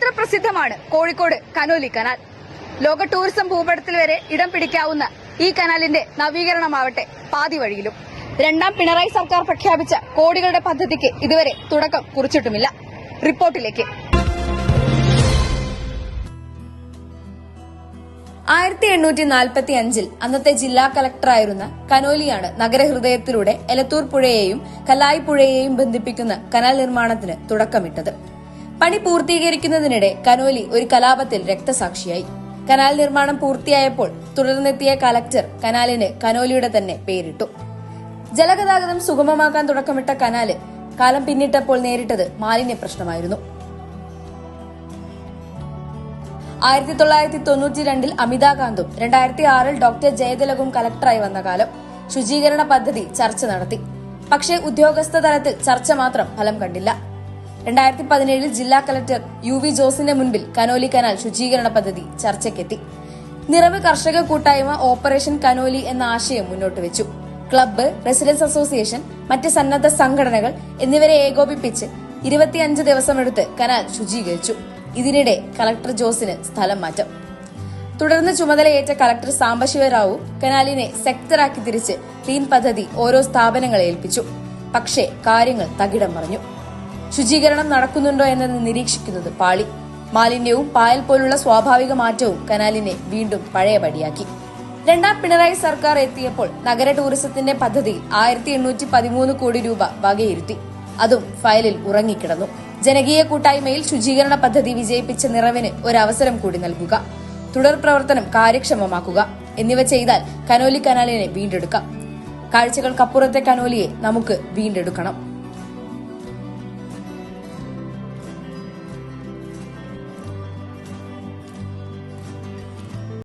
ചരിത്ര പ്രസിദ്ധമാണ് Kozhikode Conolly canal. ലോക ടൂറിസം ഭൂപടത്തിൽ വരെ ഇടം പിടിക്കാവുന്ന ഈ കനാലിന്റെ നവീകരണമാവട്ടെ പാതി വഴിയിലും. രണ്ടാം പിണറായി സർക്കാർ പ്രഖ്യാപിച്ച കോടികളുടെ പദ്ധതിക്ക് ഇതുവരെ തുടക്കം കുറിച്ചിട്ടുമില്ല. റിപ്പോർട്ടിലേക്ക്. ആയിരത്തി എണ്ണൂറ്റി നാൽപ്പത്തി അഞ്ചിൽ അന്നത്തെ ജില്ലാ കളക്ടറായിരുന്ന കനോലിയാണ് നഗരഹൃദയത്തിലൂടെ എലത്തൂർ പുഴയെയും കലായി പുഴയെയും ബന്ധിപ്പിക്കുന്ന കനാൽ നിർമ്മാണത്തിന് തുടക്കമിട്ടത്. പണി പൂർത്തീകരിക്കുന്നതിനിടെ കനോലി ഒരു കലാപത്തിൽ രക്തസാക്ഷിയായി. കനാൽ നിർമ്മാണം പൂർത്തിയായപ്പോൾ തുടർന്നെത്തിയ കലക്ടർ കനാലിന് കനോലിയുടെ തന്നെ പേരിട്ടു. ജലഗതാഗതം സുഗമമാക്കാൻ തുടക്കമിട്ട കനാല് കാലം പിന്നിട്ടപ്പോൾ നേരിട്ടത് മാലിന്യ പ്രശ്നമായിരുന്നു. ആയിരത്തി തൊള്ളായിരത്തി തൊണ്ണൂറ്റി രണ്ടിൽ അമിതാകാന്തും രണ്ടായിരത്തി ആറിൽ ഡോക്ടർ ജയതിലകും കലക്ടറായി വന്ന കാലം ശുചീകരണ പദ്ധതി ചർച്ച നടത്തി. പക്ഷേ ഉദ്യോഗസ്ഥ തലത്തിൽ ചർച്ച മാത്രം ഫലം കണ്ടില്ല. രണ്ടായിരത്തി പതിനേഴിൽ ജില്ലാ കലക്ടർ യു വി ജോസിന്റെ മുൻപിൽ കനോലി കനാൽ ശുചീകരണ പദ്ധതി ചർച്ചയ്ക്കെത്തി. നിറവ് കർഷക കൂട്ടായ്മ ഓപ്പറേഷൻ കനോലി എന്ന ആശയം മുന്നോട്ട് വെച്ചു. ക്ലബ്ബ് റെസിഡൻസ് അസോസിയേഷൻ മറ്റ് സന്നദ്ധ സംഘടനകൾ എന്നിവരെ ഏകോപിപ്പിച്ച് ഇരുപത്തിയഞ്ച് ദിവസമെടുത്ത് കനാൽ ശുചീകരിച്ചു. ഇതിനിടെ കലക്ടർ ജോസിന് സ്ഥലം മാറ്റം. തുടർന്ന് ചുമതലയേറ്റ കലക്ടർ സാംബശിവറാവു കനാലിനെ സെക്ടറാക്കി തിരിച്ച് ക്ലീൻ പദ്ധതി ഓരോ സ്ഥാപനങ്ങളെ ഏൽപ്പിച്ചു. പക്ഷേ കാര്യങ്ങൾ തകിടം പറഞ്ഞു ശുചീകരണം നടക്കുന്നുണ്ടോ എന്നത് നിരീക്ഷിക്കുന്നത് പാളി. മാലിന്യവും പായൽ പോലുള്ള സ്വാഭാവിക മാറ്റവും കനാലിനെ വീണ്ടും പഴയപടിയാക്കി. രണ്ടാം പിണറായി സർക്കാർ എത്തിയപ്പോൾ നഗര ടൂറിസത്തിന്റെ പദ്ധതിയിൽ ആയിരത്തി എണ്ണൂറ്റി പതിമൂന്ന് കോടി രൂപ വകയിരുത്തി. അതും ഫയലിൽ ഉറങ്ങിക്കിടന്നു. ജനകീയ കൂട്ടായ്മയിൽ ശുചീകരണ പദ്ധതി വിജയിപ്പിച്ച നിറവിന് ഒരവസരം കൂടി നൽകുക. തുടർ പ്രവർത്തനം കാര്യക്ഷമമാക്കുക. എന്നിവ ചെയ്താൽ കനോലി കനാലിനെ വീണ്ടെടുക്കാം. കാഴ്ചകൾക്കപ്പുറത്തെ കനോലിയെ നമുക്ക് വീണ്ടെടുക്കണം.